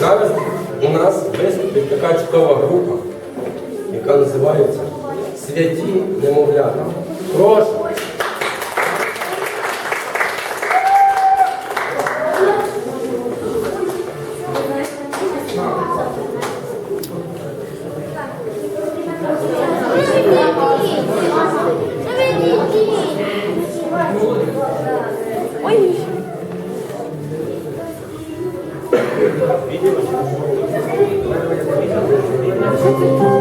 Зараз у нас виступить така чудова група, яка називається Святі немовлята. Прошу! Thank you. 見てましょう。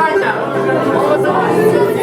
China.